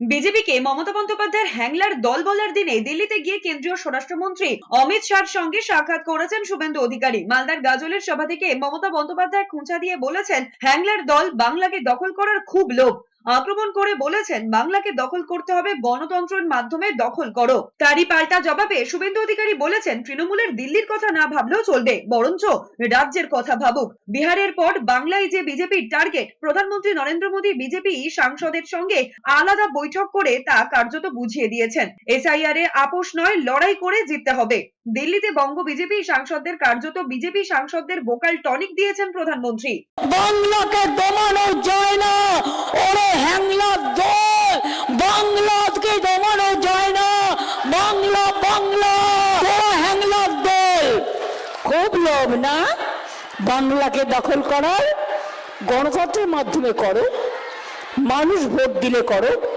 বিজেপিকে মমতা বন্দ্যোপাধ্যায়ের হ্যাংলার দল বলার দিনে দিল্লিতে গিয়ে কেন্দ্রীয় স্বরাষ্ট্রমন্ত্রী অমিত শাহর সঙ্গে সাক্ষাৎ করেছেন শুভেন্দু অধিকারী। মালদার গাজলের সভা থেকে মমতা বন্দ্যোপাধ্যায় খুঁচা দিয়ে বলেছেন, হ্যাংলার দল বাংলাকে দখল করার খুব লোভ। আক্রমণ করে বলেছেন, বাংলাকে দখল করতে হবে, গণতন্ত্রের মাধ্যমে দখল করো। তারই পাল্টা জবাবে শুভেন্দু অধিকারী বলেছেন, তৃণমূলের দিল্লির কথা না ভাবলেও চলবে, বরঞ্চ রাজ্যের কথা ভাবুক। বিহারের পর বাংলায় যে বিজেপির টার্গেট, প্রধানমন্ত্রী নরেন্দ্র মোদী বিজেপি সাংসদের সঙ্গে আলাদা বৈঠক করে তা কার্যত বুঝিয়ে দিয়েছেন। এসআইআর এ আপোষ নয়, লড়াই করে জিততে হবে। দিল্লিতে বঙ্গ বিজেপি সাংসদদের কার্যত বিজেপি সাংসদদের ভোকাল টনিক দিয়েছেন প্রধানমন্ত্রী। বাংলাকে দমানো যায় না ওরে হ্যাংলা দল বাংলাকে দমানো যায় না বাংলা বাংলা। হ্যাংলার হ্যাংলা দল। খুব লোভ না? বাংলাকে দখল করার গণতন্ত্রের মাধ্যমে করো। মানুষ ভোট দিলে করো।